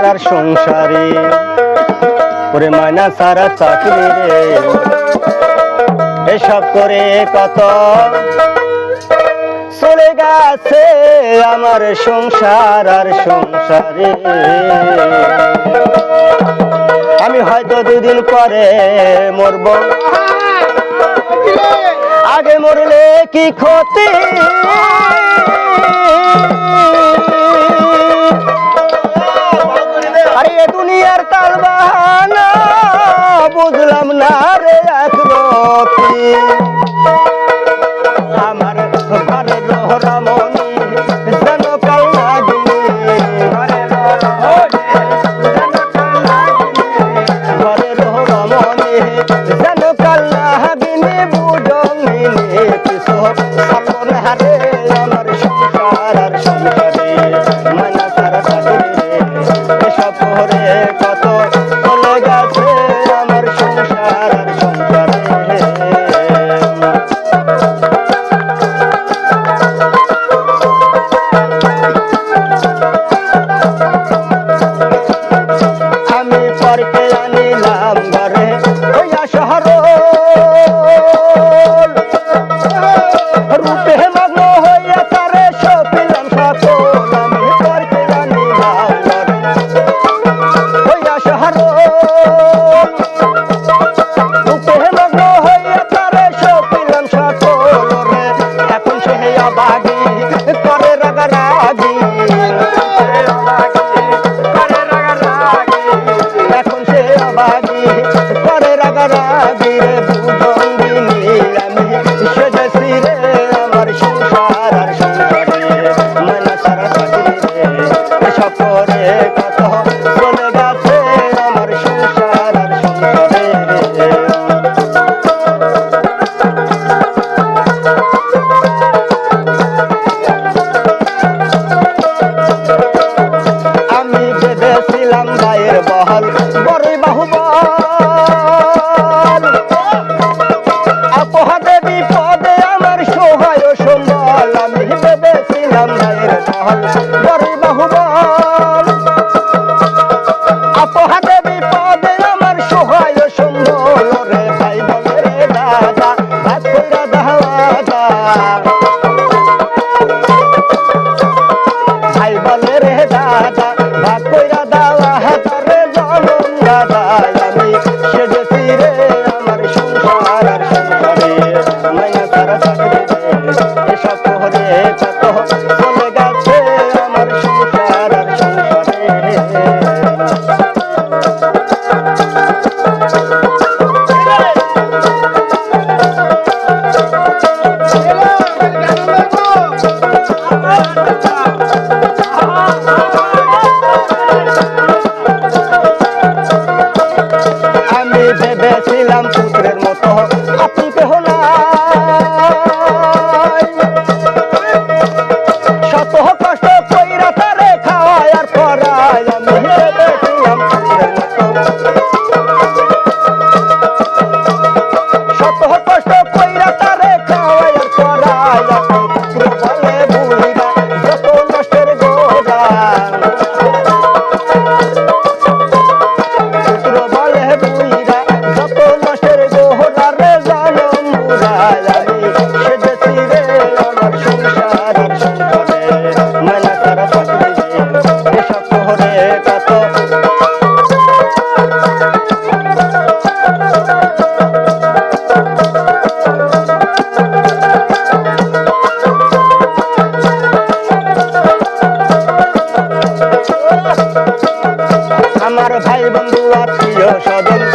সারার সংসারে। ওরে মায়না সারা চাকরি রে। এসব করে কত? চলে গেছে আমার সংসার আর সংসারে। আমি হয়তো দুদিন পরে মরব। আগে মরলে কি ক্ষতি? 감사합니다. Yaşadım.